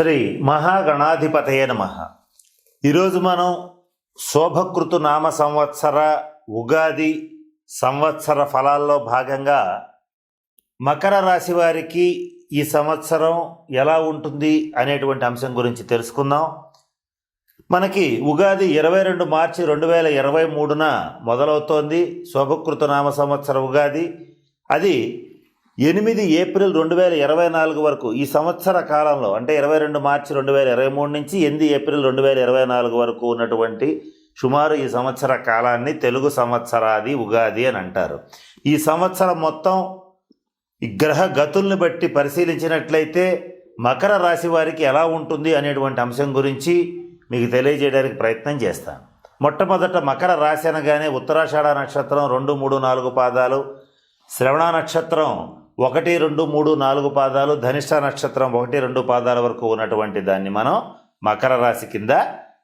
శ్రీ మహాగణాధిపతయ నమ. ఈరోజు మనం శోభకృతు నామ సంవత్సర ఉగాది సంవత్సర ఫలాల్లో భాగంగా మకర రాశి వారికి ఈ సంవత్సరం ఎలా ఉంటుంది అనేటువంటి అంశం గురించి తెలుసుకుందాం. మనకి ఉగాది ఇరవై రెండు మార్చి రెండు వేల ఇరవై మూడున మొదలవుతోంది శోభకృత నామ సంవత్సర ఉగాది. అది ఎనిమిది ఏప్రిల్ రెండు వేల ఇరవై నాలుగు వరకు ఈ సంవత్సర కాలంలో అంటే ఇరవై రెండు మార్చి రెండు వేల ఇరవై మూడు నుంచి ఎనిమిది ఏప్రిల్ రెండు వేల ఇరవై నాలుగు వరకు ఉన్నటువంటి సుమారు ఈ సంవత్సర కాలాన్ని తెలుగు సంవత్సరాది ఉగాది అని అంటారు. ఈ సంవత్సరం మొత్తం ఈ గ్రహ గతుల్ని బట్టి పరిశీలించినట్లయితే మకర రాశి వారికి ఎలా ఉంటుంది అనేటువంటి అంశం గురించి మీకు తెలియజేయడానికి ప్రయత్నం చేస్తాను. మొట్టమొదట మకర రాశి అనగానే ఉత్తరాషాఢ నక్షత్రం రెండు మూడు నాలుగు పాదాలు శ్రవణ నక్షత్రం ఒకటి రెండు మూడు నాలుగు పాదాలు ధనిష్ట నక్షత్రం ఒకటి రెండు పాదాల వరకు ఉన్నటువంటి దాన్ని మనం మకర రాశి కింద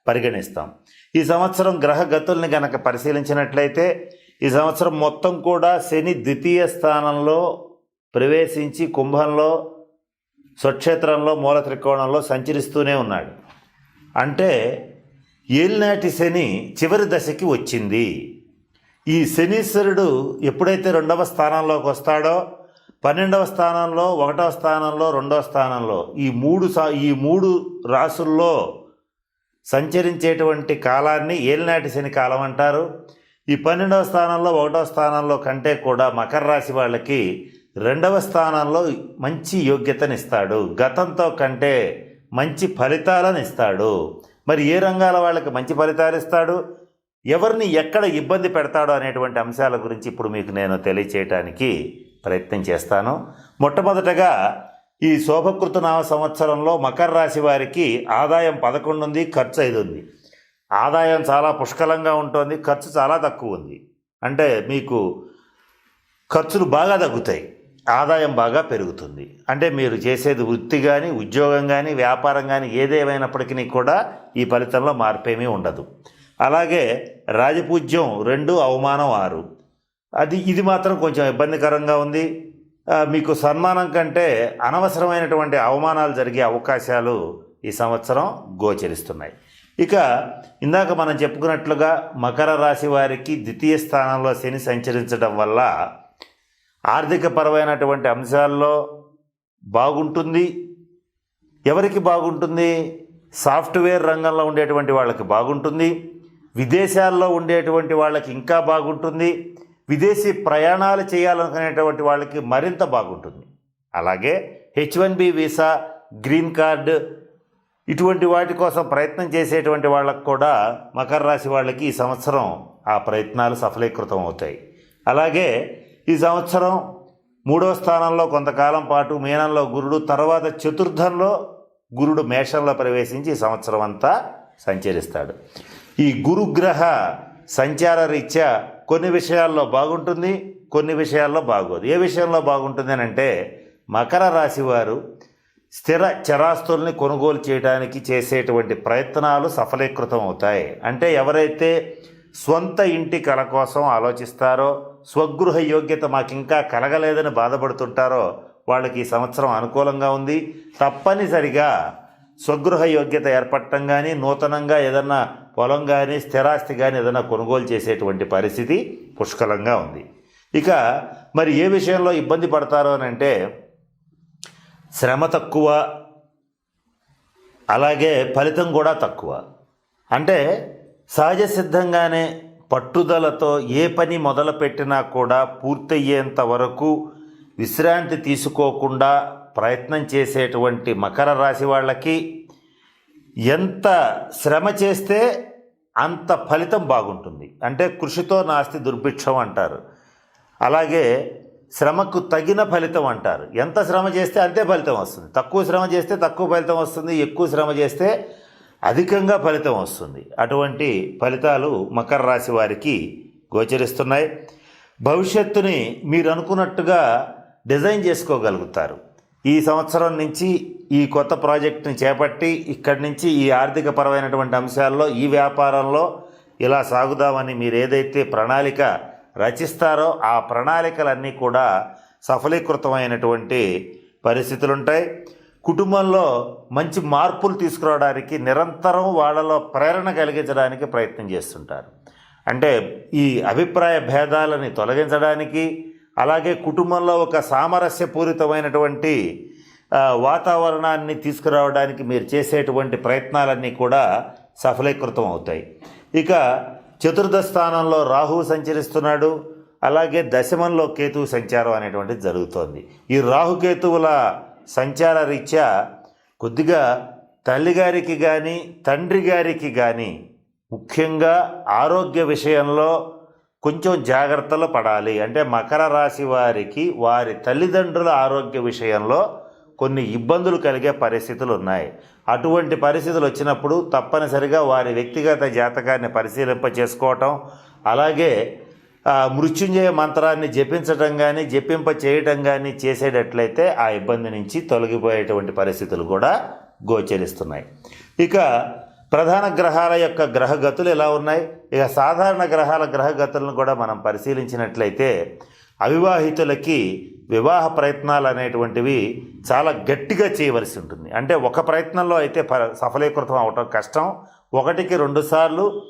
పరిగణిస్తాం. ఈ సంవత్సరం గ్రహ గతుల్ని గనక పరిశీలించినట్లయితే ఈ సంవత్సరం మొత్తం కూడా శని ద్వితీయ స్థానంలో ప్రవేశించి కుంభంలో స్వక్షేత్రంలో మూల త్రికోణంలో సంచరిస్తూనే ఉన్నాడు. అంటే ఏలినాటి శని చివరి దశకి వచ్చింది. ఈ శనీశ్వరుడు ఎప్పుడైతే రెండవ స్థానంలోకి వస్తాడో పన్నెండవ స్థానంలో ఒకటవ స్థానంలో రెండవ స్థానంలో ఈ మూడు సా ఈ మూడు రాసుల్లో సంచరించేటువంటి కాలాన్ని ఏలినాటి శని కాలం అంటారు. ఈ పన్నెండవ స్థానంలో ఒకటవ స్థానంలో కంటే కూడా మకర రాశి వాళ్ళకి రెండవ స్థానంలో మంచి యోగ్యతనిస్తాడు. గతంతో కంటే మంచి ఫలితాలను ఇస్తాడు మరి ఏ రంగాల వాళ్ళకి మంచి ఫలితాలు ఇస్తాడు ఎవరిని ఎక్కడ ఇబ్బంది పెడతాడో అనేటువంటి అంశాల గురించి ఇప్పుడు మీకు నేను తెలియచేయటానికి ప్రయత్నం చేస్తాను. మొట్టమొదటగా ఈ శోభకృతనామ సంవత్సరంలో మకర రాశి వారికి ఆదాయం పదకొండు ఉంది ఖర్చు ఐదు ఉంది. ఆదాయం చాలా పుష్కలంగా ఉంటుంది ఖర్చు చాలా తక్కువ ఉంది. అంటే మీకు ఖర్చులు బాగా తగ్గుతాయి ఆదాయం బాగా పెరుగుతుంది. అంటే మీరు చేసేది వృత్తి కానీ ఉద్యోగం కానీ వ్యాపారం కానీ ఏదేమైనప్పటికీ కూడా ఈ ఫలితంలో మార్పేమీ ఉండదు. అలాగే రాజపూజ్యం రెండు అవమానం ఆరు. అది ఇది మాత్రం కొంచెం ఇబ్బందికరంగా ఉంది. మీకు సన్మానం కంటే అనవసరమైనటువంటి అవమానాలు జరిగే అవకాశాలు ఈ సంవత్సరం గోచరిస్తున్నాయి. ఇక ఇందాక మనం చెప్పుకున్నట్లుగా మకర రాశి వారికి ద్వితీయ స్థానంలో శని సంచరించడం వల్ల ఆర్థికపరమైనటువంటి అంశాల్లో బాగుంటుంది. ఎవరికి బాగుంటుంది? సాఫ్ట్వేర్ రంగంలో ఉండేటువంటి వాళ్ళకి బాగుంటుంది. విదేశాల్లో ఉండేటువంటి వాళ్ళకి ఇంకా బాగుంటుంది. విదేశీ ప్రయాణాలు చేయాలనుకునేటువంటి వాళ్ళకి మరింత బాగుంటుంది. అలాగే H one B visa green card ఇటువంటి వాటి కోసం ప్రయత్నం చేసేటువంటి వాళ్ళకు కూడా మకర రాశి వాళ్ళకి ఈ సంవత్సరం ఆ ప్రయత్నాలు సఫలీకృతం అవుతాయి. అలాగే ఈ సంవత్సరం మూడో స్థానంలో కొంతకాలం పాటు మీనంలో గురుడు తర్వాత చతుర్థంలో గురుడు మేషంలో ప్రవేశించి ఈ సంవత్సరం అంతా సంచరిస్తాడు. ఈ గురుగ్రహ సంచార రీత్యా కొన్ని విషయాల్లో బాగుంటుంది కొన్ని విషయాల్లో బాగోదు. ఏ విషయంలో బాగుంటుంది అని అంటే మకర రాశి వారు స్థిర చరాస్తుల్ని కొనుగోలు చేయడానికి చేసేటువంటి ప్రయత్నాలు సఫలీకృతం అవుతాయి. అంటే ఎవరైతే స్వంత ఇంటి కళ కోసం ఆలోచిస్తారో స్వగృహ యోగ్యత మాకు ఇంకా కలగలేదని బాధపడుతుంటారో వాళ్ళకి ఈ సంవత్సరం అనుకూలంగా ఉంది. తప్పనిసరిగా స్వగృహ యోగ్యత ఏర్పడటం కానీ నూతనంగా ఏదన్నా పొలం కానీ స్థిరాస్తి కానీ ఏదైనా కొనుగోలు చేసేటువంటి పరిస్థితి పుష్కలంగా ఉంది. ఇక మరి ఏ విషయంలో ఇబ్బంది పడతారు అని అంటే శ్రమ తక్కువ అలాగే ఫలితం కూడా తక్కువ. అంటే సహజ సిద్ధంగానే పట్టుదలతో ఏ పని మొదలుపెట్టినా కూడా పూర్తయ్యేంత వరకు విశ్రాంతి తీసుకోకుండా ప్రయత్నం చేసేటువంటి మకర రాశి వాళ్ళకి ఎంత శ్రమ చేస్తే అంత ఫలితం బాగుంటుంది. అంటే కృషితో నాస్తి దుర్భిక్షం అంటారు. అలాగే శ్రమకు తగిన ఫలితం అంటారు. ఎంత శ్రమ చేస్తే అంతే ఫలితం వస్తుంది. తక్కువ శ్రమ చేస్తే తక్కువ ఫలితం వస్తుంది. ఎక్కువ శ్రమ చేస్తే అధికంగా ఫలితం వస్తుంది. అటువంటి ఫలితాలు మకర రాశి వారికి గోచరిస్తున్నాయి. భవిష్యత్తుని మీరు అనుకున్నట్టుగా డిజైన్ చేసుకోగలుగుతారు. ఈ సంవత్సరం నుంచి ఈ కొత్త ప్రాజెక్టుని చేపట్టి ఇక్కడి నుంచి ఈ ఆర్థికపరమైనటువంటి అంశాల్లో ఈ వ్యాపారంలో ఇలా సాగుదామని మీరు ఏదైతే ప్రణాళిక రచిస్తారో ఆ ప్రణాళికలన్నీ కూడా సఫలీకృతమైనటువంటి పరిస్థితులు ఉంటాయి కుటుంబంలో మంచి మార్పులు తీసుకురావడానికి నిరంతరం వాళ్ళలో ప్రేరణ కలిగించడానికి ప్రయత్నం చేస్తుంటారు. అంటే ఈ అభిప్రాయ భేదాలని తొలగించడానికి అలాగే కుటుంబంలో ఒక సామరస్యపూరితమైనటువంటి వాతావరణాన్ని తీసుకురావడానికి మీరు చేసేటువంటి ప్రయత్నాలన్నీ కూడా సఫలీకృతం అవుతాయి. ఇక చతుర్థ స్థానంలో రాహువు సంచరిస్తున్నాడు. అలాగే దశమంలో కేతువు సంచారం అనేటువంటిది జరుగుతోంది. ఈ రాహుకేతువుల సంచార రీత్యా కొద్దిగా తల్లిగారికి కానీ తండ్రి గారికి కానీ ముఖ్యంగా ఆరోగ్య విషయంలో కొంచెం జాగ్రత్తలు పడాలి. అంటే మకర రాశి వారికి వారి తల్లిదండ్రుల ఆరోగ్య విషయంలో కొన్ని ఇబ్బందులు కలిగే పరిస్థితులు ఉన్నాయి అటువంటి పరిస్థితులు వచ్చినప్పుడు తప్పనిసరిగా వారి వ్యక్తిగత జాతకాన్ని పరిశీలింప చేసుకోవటం అలాగే మృత్యుంజయ మంత్రాన్ని జపించటం కానీ జపింప చేయటం కానీ చేసేటట్లయితే ఆ ఇబ్బంది నుంచి తొలగిపోయేటువంటి పరిస్థితులు కూడా గోచరిస్తున్నాయి. ఇక ప్రధాన గ్రహాల యొక్క గ్రహగతులు ఎలా ఉన్నాయి? ఇక సాధారణ గ్రహాల గ్రహగతులను కూడా మనం పరిశీలించినట్లయితే అవివాహితులకి వివాహ ప్రయత్నాలు అనేటువంటివి చాలా గట్టిగా చేయవలసి ఉంటుంది. అంటే ఒక ప్రయత్నంలో అయితే ప- సఫలీకృతం అవటం కష్టం. ఒకటికి రెండుసార్లు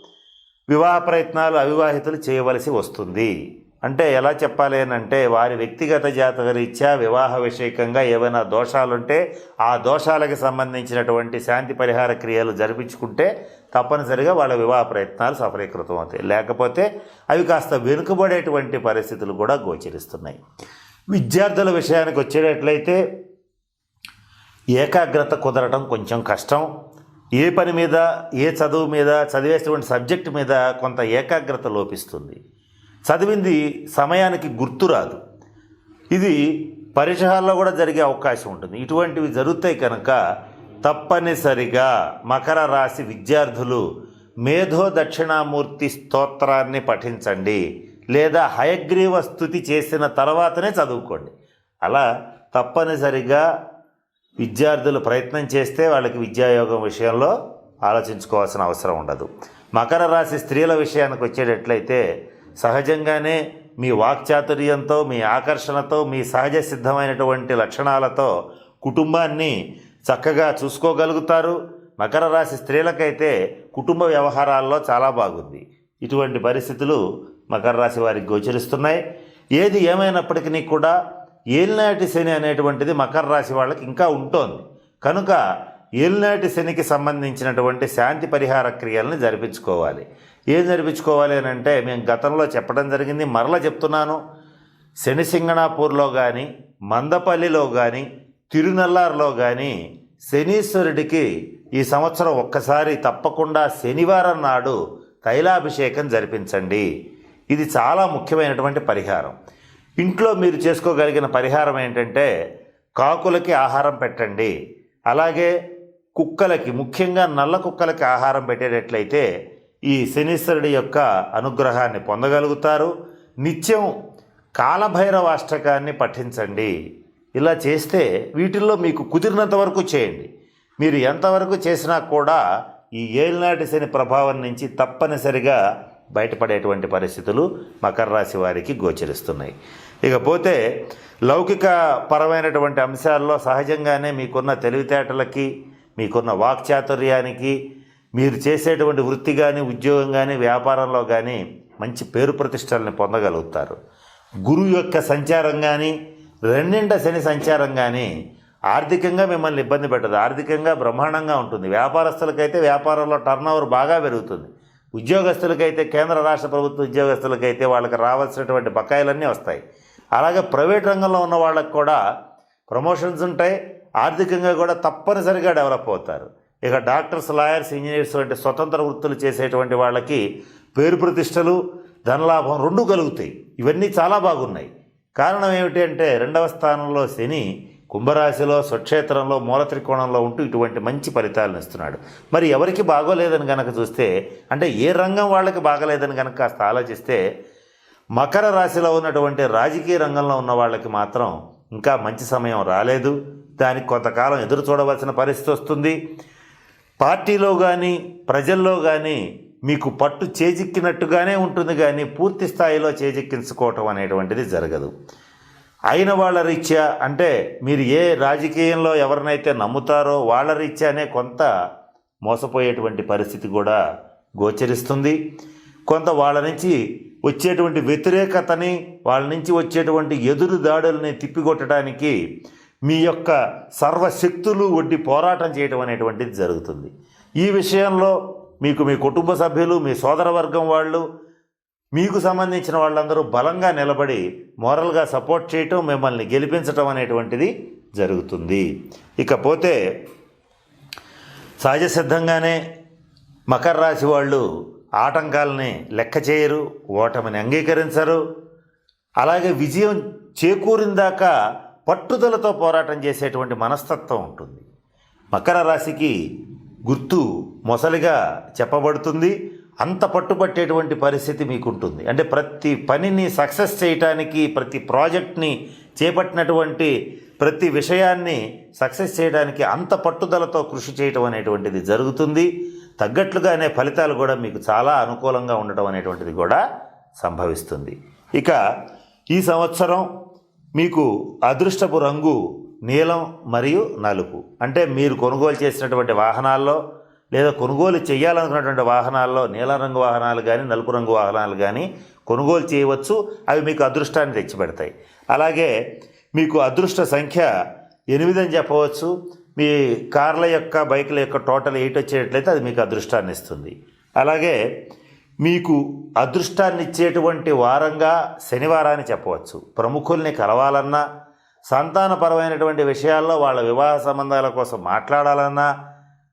వివాహ ప్రయత్నాలు అవివాహితులు చేయవలసి వస్తుంది. అంటే ఎలా చెప్పాలి అని అంటే వారి వ్యక్తిగత జాతక రీత్యా వివాహ విషయకంగా ఏవైనా దోషాలుంటే ఆ దోషాలకు సంబంధించినటువంటి శాంతి పరిహార క్రియలు జరిపించుకుంటే తప్పనిసరిగా వాళ్ళ వివాహ ప్రయత్నాలు సఫలీకృతం అవుతాయి. లేకపోతే అవి కాస్త వెనుకబడేటువంటి పరిస్థితులు కూడా గోచరిస్తున్నాయి. విద్యార్థుల విషయానికి వచ్చేటట్లయితే ఏకాగ్రత కుదరటం కొంచెం కష్టం. ఏ పని మీద ఏ చదువు మీద చదివేటువంటి సబ్జెక్టు మీద కొంత ఏకాగ్రత లోపిస్తుంది. చదివింది సమయానికి గుర్తురాదు ఇది పరీక్షల్లో కూడా జరిగే అవకాశం ఉంటుంది. ఇటువంటివి జరుగుతాయి కనుక తప్పనిసరిగా మకర రాశి విద్యార్థులు మేధో దక్షిణామూర్తి స్తోత్రాన్ని పఠించండి. లేదా హయగ్రీవ స్థుతి చేసిన తర్వాతనే చదువుకోండి. అలా తప్పనిసరిగా విద్యార్థులు ప్రయత్నం చేస్తే వాళ్ళకి విద్యాయోగం విషయంలో ఆలోచించుకోవాల్సిన అవసరం ఉండదు. మకర రాశి స్త్రీల విషయానికి వచ్చేటట్లయితే సహజంగానే మీ వాక్చాతుర్యంతో మీ ఆకర్షణతో మీ సహజ సిద్ధమైనటువంటి లక్షణాలతో కుటుంబాన్ని చక్కగా చూసుకోగలుగుతారు. మకర రాశి స్త్రీలకైతే కుటుంబ వ్యవహారాల్లో చాలా బాగుంది. ఇటువంటి పరిస్థితులు మకర రాశి వారికి గోచరిస్తున్నాయి. ఏది ఏమైనప్పటికీ కూడా ఏలినాటి శని అనేటువంటిది మకర రాశి వాళ్ళకి ఇంకా ఉంటోంది. కనుక ఏలినాటి శనికి సంబంధించినటువంటి శాంతి పరిహార క్రియలను జరిపించుకోవాలి. ఏం జరిపించుకోవాలి అని అంటే మేము గతంలో చెప్పడం జరిగింది మరలా చెప్తున్నాను. శనిసింగణాపూర్లో కానీ మందపల్లిలో కానీ తిరునల్లార్లో కానీ శనీశ్వరుడికి ఈ సంవత్సరం ఒక్కసారి తప్పకుండా శనివారం నాడు తైలాభిషేకం జరిపించండి. ఇది చాలా ముఖ్యమైనటువంటి పరిహారం. ఇంట్లో మీరు చేసుకోగలిగిన పరిహారం ఏంటంటే కాకులకి ఆహారం పెట్టండి. అలాగే కుక్కలకి ముఖ్యంగా నల్ల కుక్కలకి ఆహారం పెట్టేటట్లయితే ఈ శనీశ్వరుడి యొక్క అనుగ్రహాన్ని పొందగలుగుతారు. నిత్యం కాలభైరవ అష్టకాన్ని పఠించండి. ఇలా చేస్తే వీటిల్లో మీకు కుదిరినంత వరకు చేయండి. మీరు ఎంతవరకు చేసినా కూడా ఈ ఏలినాటి శని ప్రభావం నుంచి తప్పనిసరిగా బయటపడేటువంటి పరిస్థితులు మకర రాశి వారికి గోచరిస్తున్నాయి. ఇకపోతే లౌకిక పరమైనటువంటి అంశాల్లో సహజంగానే మీకున్న తెలివితేటలకి మీకున్న వాక్చాతుర్యానికి మీరు చేసేటువంటి వృత్తి కానీ ఉద్యోగం కానీ వ్యాపారంలో కానీ మంచి పేరు ప్రతిష్టల్ని పొందగలుగుతారు. గురువు యొక్క సంచారం కానీ రెండింట శని సంచారం కానీ ఆర్థికంగా మిమ్మల్ని ఇబ్బంది పెట్టదు. ఆర్థికంగా బ్రహ్మాండంగా ఉంటుంది. వ్యాపారస్తులకైతే వ్యాపారంలో టర్న్ బాగా పెరుగుతుంది. ఉద్యోగస్తులకైతే కేంద్ర రాష్ట్ర ప్రభుత్వ ఉద్యోగస్తులకైతే వాళ్ళకి రావాల్సినటువంటి బకాయిలన్నీ వస్తాయి. అలాగే ప్రైవేట్ రంగంలో ఉన్న వాళ్ళకి కూడా ప్రమోషన్స్ ఉంటాయి. ఆర్థికంగా కూడా తప్పనిసరిగా డెవలప్ అవుతారు. ఇక డాక్టర్స్ లాయర్స్ ఇంజనీర్స్ వంటి స్వతంత్ర వృత్తులు చేసేటువంటి వాళ్ళకి పేరు ప్రతిష్టలు ధనలాభం రెండు కలుగుతాయి. ఇవన్నీ చాలా బాగున్నాయి. కారణం ఏమిటి అంటే రెండవ స్థానంలో శని కుంభరాశిలో స్వక్షేత్రంలో మూల త్రికోణంలో ఉంటూ ఇటువంటి మంచి ఫలితాలను ఇస్తున్నాడు. మరి ఎవరికి బాగోలేదని కనుక చూస్తే అంటే ఏ రంగం వాళ్ళకి బాగలేదని కనుక కాస్త ఆలోచిస్తే మకర రాశిలో ఉన్నటువంటి రాజకీయ రంగంలో ఉన్న వాళ్ళకి మాత్రం ఇంకా మంచి సమయం రాలేదు. దానికి కొంతకాలం ఎదురు చూడవలసిన పరిస్థితి వస్తుంది. పార్టీలో కానీ ప్రజల్లో కానీ మీకు పట్టు చేజిక్కినట్టుగానే ఉంటుంది కానీ పూర్తి స్థాయిలో చేజిక్కించుకోవటం అనేటువంటిది జరగదు. అయిన వాళ్ళ రీత్యా అంటే మీరు ఏ రాజకీయంలో ఎవరినైతే నమ్ముతారో వాళ్ళ రీత్యానే కొంత మోసపోయేటువంటి పరిస్థితి కూడా గోచరిస్తుంది. కొంత వాళ్ళ నుంచి వచ్చేటువంటి వ్యతిరేకతని వాళ్ళ నుంచి వచ్చేటువంటి ఎదురు దాడుల్ని తిప్పికొట్టడానికి మీ యొక్క సర్వశక్తులు ఒడ్డి పోరాటం చేయడం అనేటువంటిది జరుగుతుంది. ఈ విషయంలో మీకు మీ కుటుంబ సభ్యులు మీ సోదరవర్గం వాళ్ళు మీకు సంబంధించిన వాళ్ళందరూ బలంగా నిలబడి మోరల్గా సపోర్ట్ చేయటం మిమ్మల్ని గెలిపించటం అనేటువంటిది జరుగుతుంది. ఇకపోతే సహజ సిద్ధంగానే మకర రాశి వాళ్ళు ఆటంకాలని లెక్క చేయరు ఓటమిని అంగీకరించరు. అలాగే విజయం చేకూరిందాక పట్టుదలతో పోరాటం చేసేటువంటి మనస్తత్వం ఉంటుంది. మకర రాశికి గుర్తు మొసలిగా చెప్పబడుతుంది. అంత పట్టుబట్టేటువంటి పరిస్థితి మీకు ఉంటుంది అంటే ప్రతి పనిని సక్సెస్ చేయటానికి ప్రతి ప్రాజెక్ట్ని చేపట్టినటువంటి ప్రతి విషయాన్ని సక్సెస్ చేయడానికి అంత పట్టుదలతో కృషి చేయటం అనేటువంటిది జరుగుతుంది. తగ్గట్లుగానే ఫలితాలు కూడా మీకు చాలా అనుకూలంగా ఉండటం అనేటువంటిది కూడా సంభవిస్తుంది. ఇక ఈ సంవత్సరం మీకు అదృష్టపు రంగు నీలం మరియు నలుపు. అంటే మీరు కొనుగోలు చేసినటువంటి వాహనాల్లో లేదా కొనుగోలు చేయాలనుకున్నటువంటి వాహనాల్లో నీలం రంగు వాహనాలు కానీ నలుపు రంగు వాహనాలు కానీ కొనుగోలు చేయవచ్చు. అవి మీకు అదృష్టాన్ని తెచ్చిపెడతాయి. అలాగే మీకు అదృష్ట సంఖ్య ఎనిమిది అని చెప్పవచ్చు. మీ కార్ల యొక్క బైకుల యొక్క టోటల్ ఎయిట్ వచ్చేటట్లయితే అది మీకు అదృష్టాన్ని ఇస్తుంది. అలాగే మీకు అదృష్టాన్ని ఇచ్చేటువంటి వారంగా శనివారాన్ని చెప్పవచ్చు. ప్రముఖుల్ని కలవాలన్నా సంతానపరమైనటువంటి విషయాల్లో వాళ్ళ వివాహ సంబంధాల కోసం మాట్లాడాలన్నా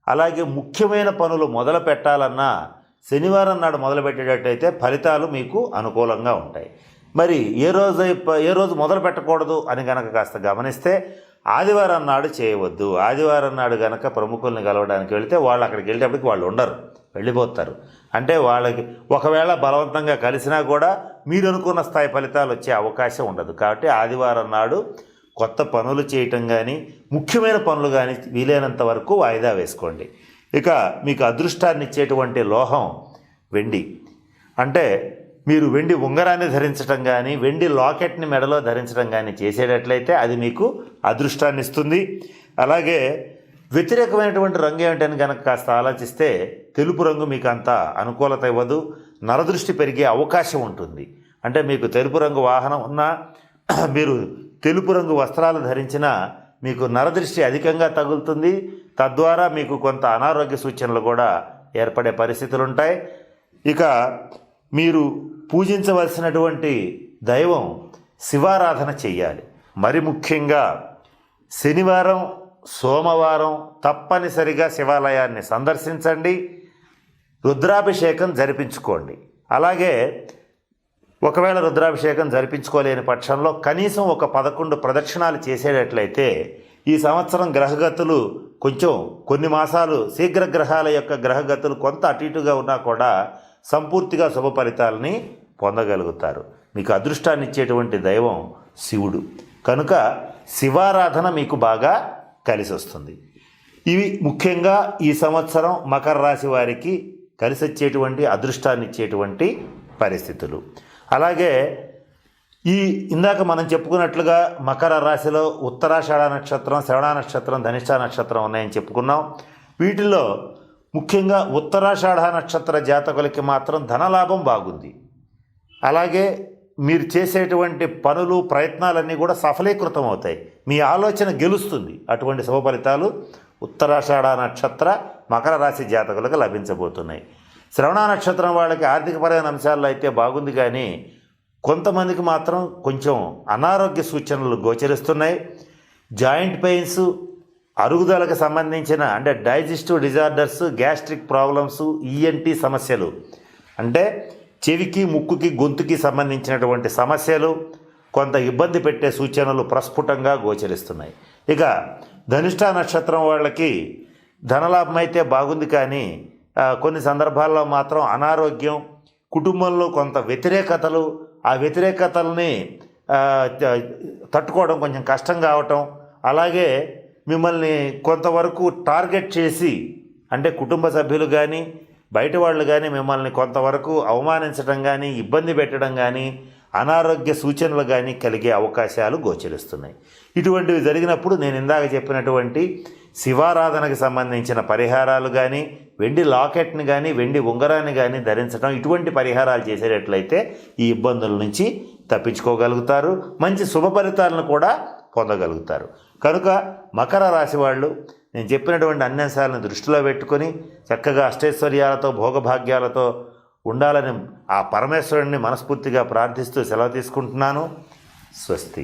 అలాగే ముఖ్యమైన పనులు మొదలు పెట్టాలన్నా శనివారం నాడు మొదలుపెట్టేటట్టయితే ఫలితాలు మీకు అనుకూలంగా ఉంటాయి. మరి ఏ రోజు ఏ రోజు మొదలు పెట్టకూడదు అని గనక కాస్త గమనిస్తే ఆదివారం నాడు చేయవద్దు. ఆదివారం నాడు గనక ప్రముఖుల్ని కలవడానికి వెళితే వాళ్ళు అక్కడికి వెళ్ళేటప్పటికి వాళ్ళు ఉండరు వెళ్ళిపోతారు. అంటే వాళ్ళకి ఒకవేళ బలవంతంగా కలిసినా కూడా మీరు అనుకున్న స్థాయి ఫలితాలు వచ్చే అవకాశం ఉండదు. కాబట్టి ఆదివారం నాడు కొత్త పనులు చేయటం కానీ ముఖ్యమైన పనులు కానీ వీలైనంత వరకు వాయిదా వేసుకోండి. ఇక మీకు అదృష్టాన్ని ఇచ్చేటువంటి లోహం వెండి. అంటే మీరు వెండి ఉంగరాన్ని ధరించడం కానీ వెండి లాకెట్ని మెడలో ధరించడం కానీ చేసేటట్లయితే అది మీకు అదృష్టాన్ని ఇస్తుంది. అలాగే వ్యతిరేకమైనటువంటి రంగు ఏమిటని కనుక కాస్త ఆలోచిస్తే తెలుపు రంగు మీకు అంత అనుకూలత ఇవ్వదు. నరదృష్టి పెరిగే అవకాశం ఉంటుంది. అంటే మీకు తెలుపు రంగు వాహనం ఉన్నా మీరు తెలుపు రంగు వస్త్రాలు ధరించిన మీకు నరదృష్టి అధికంగా తగులుతుంది. తద్వారా మీకు కొంత అనారోగ్య సూచనలు కూడా ఏర్పడే పరిస్థితులు ఉంటాయి ఇక మీరు పూజించవలసినటువంటి దైవం శివారాధన చెయ్యాలి. మరి ముఖ్యంగా శనివారం సోమవారం తప్పనిసరిగా శివాలయాన్ని సందర్శించండి. రుద్రాభిషేకం జరిపించుకోండి. అలాగే ఒకవేళ రుద్రాభిషేకం జరిపించుకోలేని పక్షంలో కనీసం ఒక పదకొండు ప్రదక్షిణాలు చేసేటట్లయితే ఈ సంవత్సరం గ్రహగతులు కొంచెం కొన్ని మాసాలు శీఘ్ర గ్రహాల యొక్క గ్రహగతులు కొంత అటు ఇటుగా ఉన్నా కూడా సంపూర్తిగా శుభ ఫలితాలని పొందగలుగుతారు. మీకు అదృష్టాన్ని ఇచ్చేటువంటి దైవం శివుడు. కనుక శివారాధన మీకు బాగా కలిసి వస్తుంది ఇవి ముఖ్యంగా ఈ సంవత్సరం మకర రాశి వారికి కలిసి వచ్చేటువంటి అదృష్టాన్ని ఇచ్చేటువంటి పరిస్థితులు. అలాగే ఈ ఇందాక మనం చెప్పుకున్నట్లుగా మకర రాశిలో ఉత్తరాషాఢ నక్షత్రం శ్రవణ నక్షత్రం ధనిష్ట నక్షత్రం ఉన్నాయని చెప్పుకున్నాం. వీటిలో ముఖ్యంగా ఉత్తరాషాఢ నక్షత్ర జాతకులకి మాత్రం ధనలాభం బాగుంది. అలాగే మీరు చేసేటువంటి పనులు ప్రయత్నాలన్నీ కూడా సఫలీకృతం అవుతాయి మీ ఆలోచన గెలుస్తుంది. అటువంటి శుభ ఫలితాలు ఉత్తరాషాఢ నక్షత్ర మకర రాశి జాతకులకు లభించబోతున్నాయి. శ్రవణ నక్షత్రం వాళ్ళకి ఆర్థికపరమైన అంశాల్లో అయితే బాగుంది కానీ కొంతమందికి మాత్రం కొంచెం అనారోగ్య సూచనలు గోచరిస్తున్నాయి. జాయింట్ పెయిన్స్ అరుగుదలకు సంబంధించిన అంటే digestive disorders gastric problems ENT సమస్యలు అంటే చెవికి ముక్కుకి గొంతుకి సంబంధించినటువంటి సమస్యలు కొంత ఇబ్బంది పెట్టే సూచనలు ప్రస్ఫుటంగా గోచరిస్తున్నాయి. ఇక ధనిష్ట నక్షత్రం వాళ్ళకి ధనలాభం అయితే బాగుంది కానీ కొన్ని సందర్భాల్లో మాత్రం అనారోగ్యం కుటుంబంలో కొంత వ్యతిరేకతలు ఆ వ్యతిరేకతల్ని తట్టుకోవడం కొంచెం కష్టం కావటం అలాగే మిమ్మల్ని కొంతవరకు టార్గెట్ చేసి అంటే కుటుంబ సభ్యులు కానీ బయట వాళ్ళు కానీ మిమ్మల్ని కొంతవరకు అవమానించడం కానీ ఇబ్బంది పెట్టడం కానీ అనారోగ్య సూచనలు కానీ కలిగే అవకాశాలు గోచరిస్తున్నాయి. ఇటువంటివి జరిగినప్పుడు నేను ఇందాక చెప్పినటువంటి శివారాధనకు సంబంధించిన పరిహారాలు కానీ వెండి లాకెట్ని కానీ వెండి ఉంగరాన్ని కానీ ధరించడం ఇటువంటి పరిహారాలు చేసేటట్లయితే ఈ ఇబ్బందుల నుంచి తప్పించుకోగలుగుతారు. మంచి శుభ ఫలితాలను కూడా పొందగలుగుతారు. కనుక మకర రాశి వాళ్ళు నేను చెప్పినటువంటి అన్ని అంశాలను దృష్టిలో పెట్టుకొని చక్కగా అష్టైశ్వర్యాలతో భోగభాగ్యాలతో ఉండాలని ఆ పరమేశ్వరుణ్ణి మనస్ఫూర్తిగా ప్రార్థిస్తూ సెలవు తీసుకుంటున్నాను. స్వస్తి.